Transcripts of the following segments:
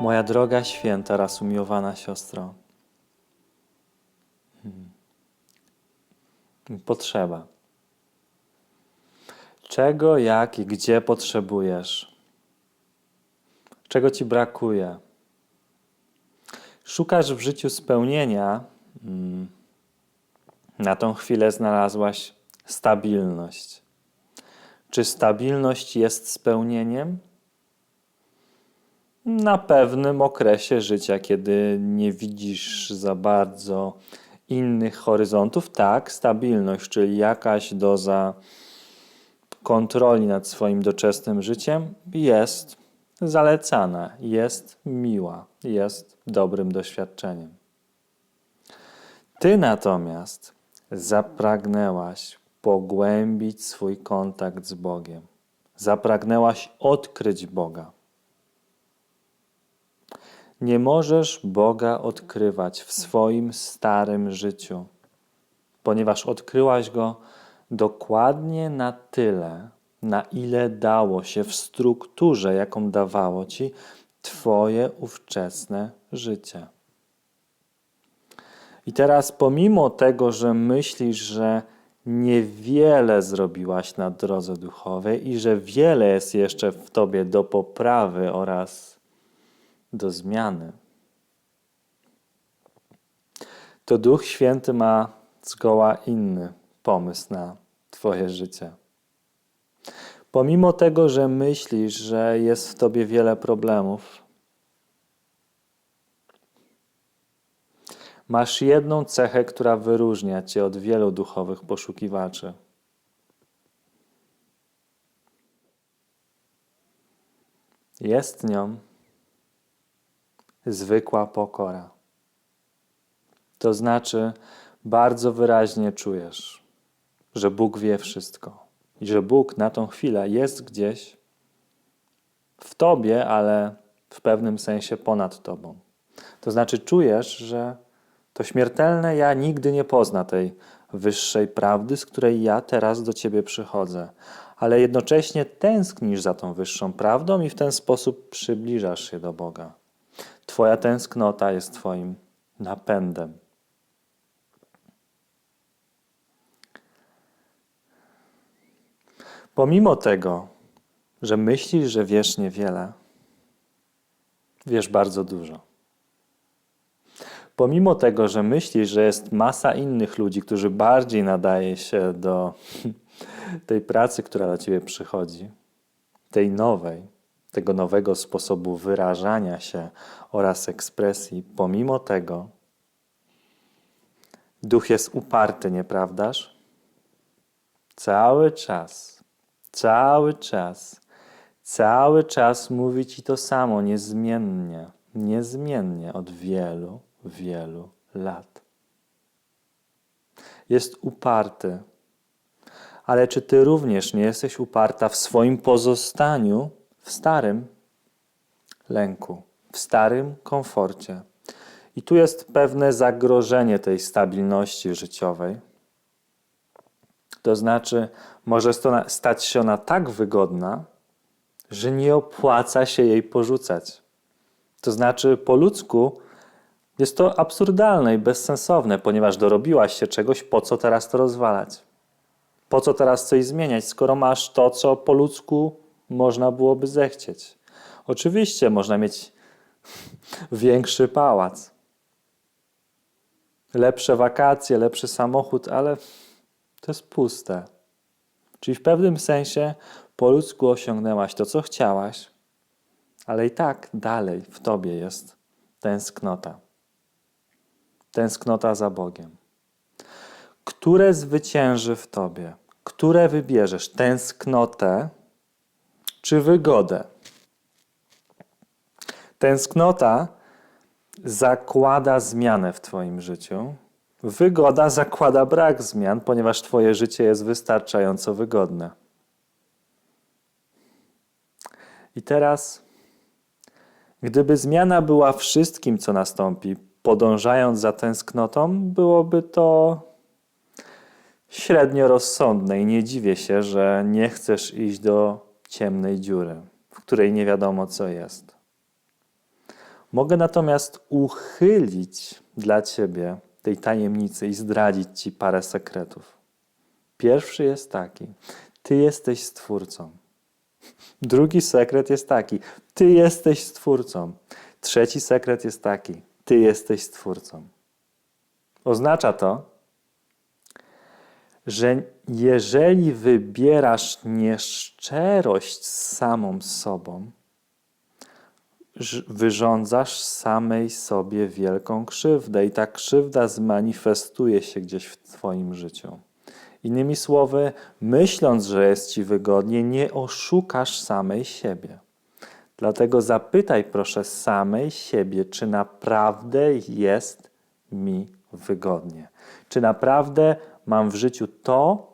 Moja droga, święta, raz umiłowana siostro. Hmm. Potrzeba. Czego, jak i gdzie potrzebujesz? Czego ci brakuje? Szukasz w życiu spełnienia. Hmm. Na tą chwilę znalazłaś stabilność. Czy stabilność jest spełnieniem? Na pewnym okresie życia, kiedy nie widzisz za bardzo innych horyzontów, tak, stabilność, czyli jakaś doza kontroli nad swoim doczesnym życiem jest zalecana, jest miła, jest dobrym doświadczeniem. Ty natomiast zapragnęłaś pogłębić swój kontakt z Bogiem. Zapragnęłaś odkryć Boga. Nie możesz Boga odkrywać w swoim starym życiu, ponieważ odkryłaś Go dokładnie na tyle, na ile dało się w strukturze, jaką dawało Ci Twoje ówczesne życie. I teraz, pomimo tego, że myślisz, że niewiele zrobiłaś na drodze duchowej i że wiele jest jeszcze w Tobie do poprawy oraz do zmiany, to Duch Święty ma zgoła inny pomysł na Twoje życie. Pomimo tego, że myślisz, że jest w Tobie wiele problemów, masz jedną cechę, która wyróżnia Cię od wielu duchowych poszukiwaczy. Jest nią zwykła pokora. To znaczy, bardzo wyraźnie czujesz, że Bóg wie wszystko i że Bóg na tą chwilę jest gdzieś w tobie, ale w pewnym sensie ponad tobą. To znaczy, czujesz, że to śmiertelne ja nigdy nie pozna tej wyższej prawdy, z której ja teraz do ciebie przychodzę, ale jednocześnie tęsknisz za tą wyższą prawdą i w ten sposób przybliżasz się do Boga. Twoja tęsknota jest Twoim napędem. Pomimo tego, że myślisz, że wiesz niewiele, wiesz bardzo dużo. Pomimo tego, że myślisz, że jest masa innych ludzi, którzy bardziej nadaje się do tej pracy, która do ciebie przychodzi, tej nowej, tego nowego sposobu wyrażania się oraz ekspresji, pomimo tego duch jest uparty, nieprawdaż? Cały czas, cały czas, cały czas mówi ci to samo, niezmiennie, niezmiennie od wielu, wielu lat. Jest uparty. Ale czy ty również nie jesteś uparta w swoim pozostaniu w starym lęku, w starym komforcie. I tu jest pewne zagrożenie tej stabilności życiowej. To znaczy, może stać się ona tak wygodna, że nie opłaca się jej porzucać. To znaczy, po ludzku jest to absurdalne i bezsensowne, ponieważ dorobiłaś się czegoś, po co teraz to rozwalać? Po co teraz coś zmieniać, skoro masz to, co po ludzku można byłoby zechcieć. Oczywiście można mieć większy pałac, lepsze wakacje, lepszy samochód, ale to jest puste. Czyli w pewnym sensie po ludzku osiągnęłaś to, co chciałaś, ale i tak dalej w tobie jest tęsknota. Tęsknota za Bogiem. Które zwycięży w tobie? Które wybierzesz? Tęsknotę czy wygodę. Tęsknota zakłada zmianę w Twoim życiu. Wygoda zakłada brak zmian, ponieważ Twoje życie jest wystarczająco wygodne. I teraz, gdyby zmiana była wszystkim, co nastąpi, podążając za tęsknotą, byłoby to średnio rozsądne i nie dziwię się, że nie chcesz iść do ciemnej dziury, w której nie wiadomo co jest. Mogę natomiast uchylić dla ciebie tej tajemnicy i zdradzić ci parę sekretów. Pierwszy jest taki: Ty jesteś stwórcą. Drugi sekret jest taki: Ty jesteś stwórcą. Trzeci sekret jest taki: Ty jesteś stwórcą. Oznacza to, że jeżeli wybierasz nieszczerość z samą sobą, wyrządzasz samej sobie wielką krzywdę i ta krzywda zmanifestuje się gdzieś w Twoim życiu. Innymi słowy, myśląc, że jest Ci wygodnie, nie oszukasz samej siebie. Dlatego zapytaj proszę samej siebie, czy naprawdę jest mi wygodnie. Czy naprawdę mam w życiu to,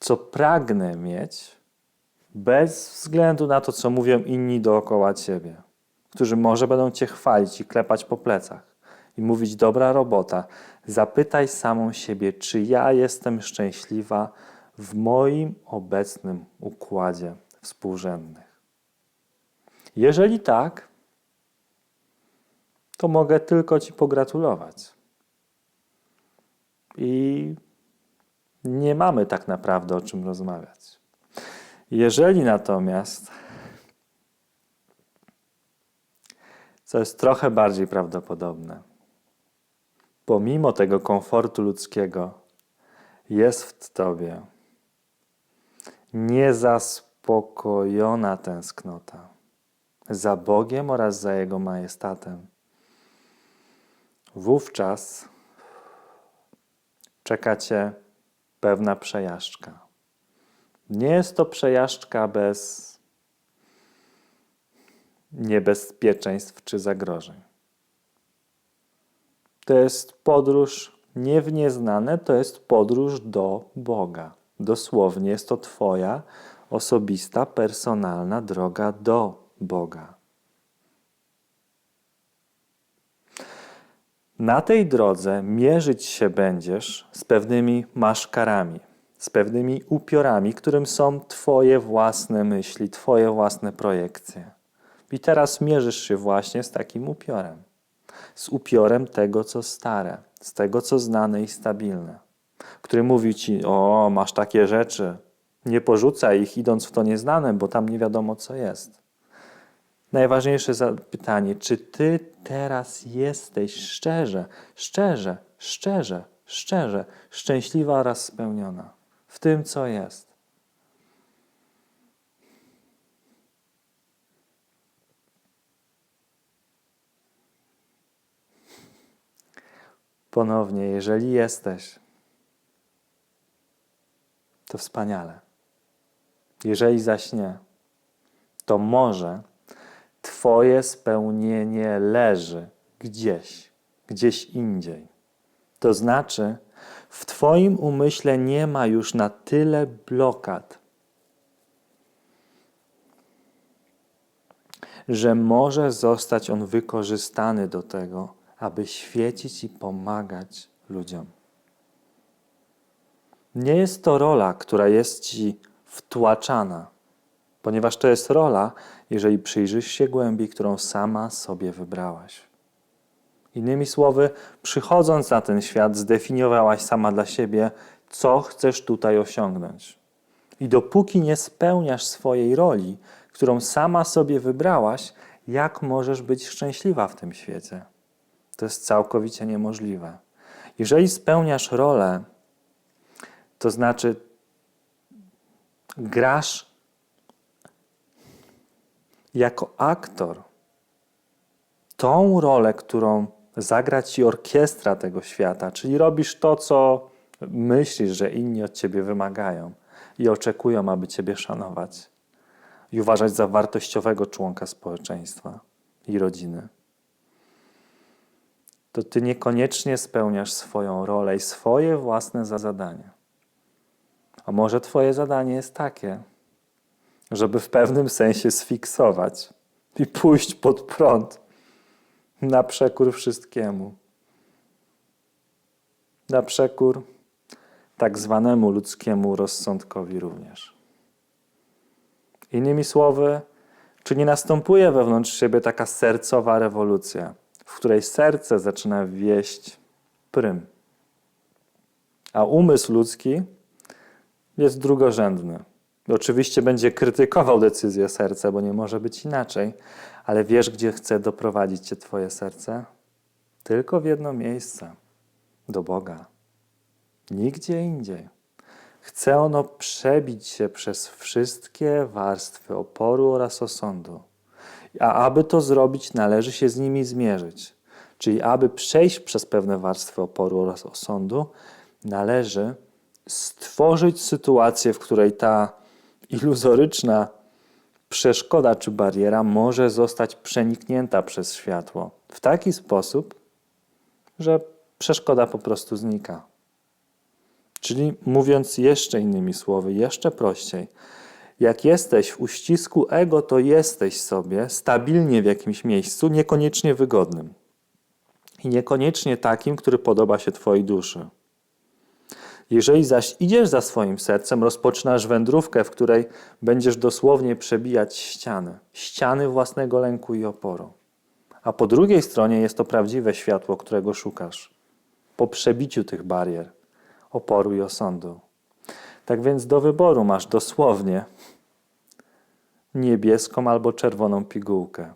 co pragnę mieć, bez względu na to, co mówią inni dookoła ciebie, którzy może będą cię chwalić i klepać po plecach i mówić dobra robota. Zapytaj samą siebie, czy ja jestem szczęśliwa w moim obecnym układzie współrzędnych. Jeżeli tak, to mogę tylko Ci pogratulować. I nie mamy tak naprawdę o czym rozmawiać. Jeżeli natomiast, co jest trochę bardziej prawdopodobne, pomimo tego komfortu ludzkiego, jest w Tobie niezaspokojona tęsknota za Bogiem oraz za Jego majestatem, wówczas czeka Cię pewna przejażdżka. Nie jest to przejażdżka bez niebezpieczeństw czy zagrożeń. To jest podróż nie w nieznane, to jest podróż do Boga. Dosłownie jest to Twoja osobista, personalna droga do Boga. Na tej drodze mierzyć się będziesz z pewnymi maszkarami, z pewnymi upiorami, którym są Twoje własne myśli, Twoje własne projekcje. I teraz mierzysz się właśnie z takim upiorem. Z upiorem tego, co stare, z tego, co znane i stabilne, który mówi ci: O, masz takie rzeczy, nie porzucaj ich, idąc w to nieznane, bo tam nie wiadomo, co jest. Najważniejsze pytanie: czy ty teraz jesteś szczerze, szczerze, szczerze, szczerze szczęśliwa oraz spełniona w tym, co jest? Ponownie, jeżeli jesteś, to wspaniale. Jeżeli zaś nie, to może Twoje spełnienie leży gdzieś, gdzieś indziej. To znaczy, w Twoim umyśle nie ma już na tyle blokad, że może zostać on wykorzystany do tego, aby świecić i pomagać ludziom. Nie jest to rola, która jest Ci wtłaczana, ponieważ to jest rola, jeżeli przyjrzysz się głębi, którą sama sobie wybrałaś. Innymi słowy, przychodząc na ten świat, zdefiniowałaś sama dla siebie, co chcesz tutaj osiągnąć. I dopóki nie spełniasz swojej roli, którą sama sobie wybrałaś, jak możesz być szczęśliwa w tym świecie? To jest całkowicie niemożliwe. Jeżeli spełniasz rolę, to znaczy grasz jako aktor tą rolę, którą zagra ci orkiestra tego świata, czyli robisz to, co myślisz, że inni od ciebie wymagają i oczekują, aby ciebie szanować i uważać za wartościowego członka społeczeństwa i rodziny. To ty niekoniecznie spełniasz swoją rolę i swoje własne zadanie. A może twoje zadanie jest takie, żeby w pewnym sensie sfiksować i pójść pod prąd na przekór wszystkiemu. Na przekór tak zwanemu ludzkiemu rozsądkowi również. Innymi słowy, czy nie następuje wewnątrz siebie taka sercowa rewolucja, w której serce zaczyna wieść prym, a umysł ludzki jest drugorzędny. Oczywiście będzie krytykował decyzję serca, bo nie może być inaczej, ale wiesz, gdzie chce doprowadzić cię Twoje serce? Tylko w jedno miejsce do Boga. Nigdzie indziej. Chce ono przebić się przez wszystkie warstwy oporu oraz osądu. A aby to zrobić, należy się z nimi zmierzyć. Czyli aby przejść przez pewne warstwy oporu oraz osądu, należy stworzyć sytuację, w której ta iluzoryczna przeszkoda czy bariera może zostać przeniknięta przez światło w taki sposób, że przeszkoda po prostu znika. Czyli mówiąc jeszcze innymi słowy, jeszcze prościej, jak jesteś w uścisku ego, to jesteś sobie stabilnie w jakimś miejscu, niekoniecznie wygodnym i niekoniecznie takim, który podoba się Twojej duszy. Jeżeli zaś idziesz za swoim sercem, rozpoczynasz wędrówkę, w której będziesz dosłownie przebijać ściany, ściany własnego lęku i oporu. A po drugiej stronie jest to prawdziwe światło, którego szukasz. Po przebiciu tych barier, oporu i osądu. Tak więc do wyboru masz dosłownie niebieską albo czerwoną pigułkę.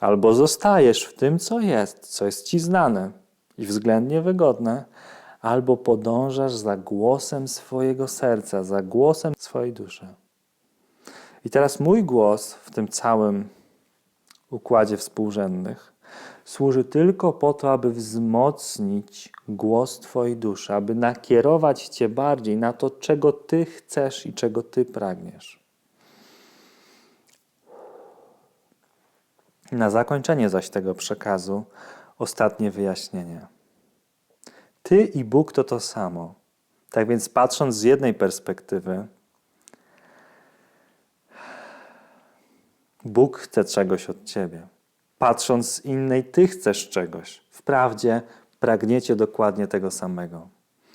Albo zostajesz w tym, co jest, co jest ci znane i względnie wygodne, albo podążasz za głosem swojego serca, za głosem swojej duszy. I teraz mój głos w tym całym układzie współrzędnych służy tylko po to, aby wzmocnić głos Twojej duszy, aby nakierować Cię bardziej na to, czego Ty chcesz i czego Ty pragniesz. Na zakończenie zaś tego przekazu ostatnie wyjaśnienie. Ty i Bóg to to samo. Tak więc, patrząc z jednej perspektywy, Bóg chce czegoś od ciebie. Patrząc z innej, ty chcesz czegoś. Wprawdzie pragniecie dokładnie tego samego.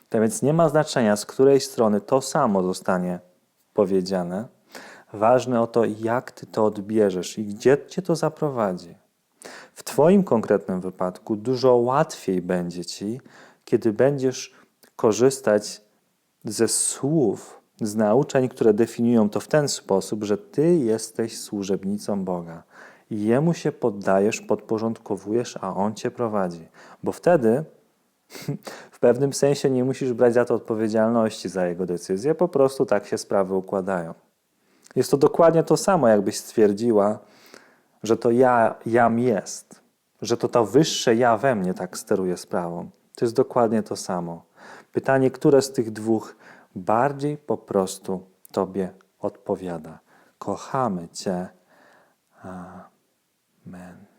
Tak więc nie ma znaczenia, z której strony to samo zostanie powiedziane. Ważne o to, jak ty to odbierzesz i gdzie cię to zaprowadzi. W Twoim konkretnym wypadku dużo łatwiej będzie ci, kiedy będziesz korzystać ze słów, z nauczeń, które definiują to w ten sposób, że Ty jesteś służebnicą Boga Jemu się poddajesz, podporządkowujesz, a On Cię prowadzi. Bo wtedy w pewnym sensie nie musisz brać za to odpowiedzialności za Jego decyzję, po prostu tak się sprawy układają. Jest to dokładnie to samo, jakbyś stwierdziła, że to ja, jam jest, że to to wyższe ja we mnie tak steruje sprawą. To jest dokładnie to samo. Pytanie, które z tych dwóch bardziej po prostu Tobie odpowiada. Kochamy Cię. Amen.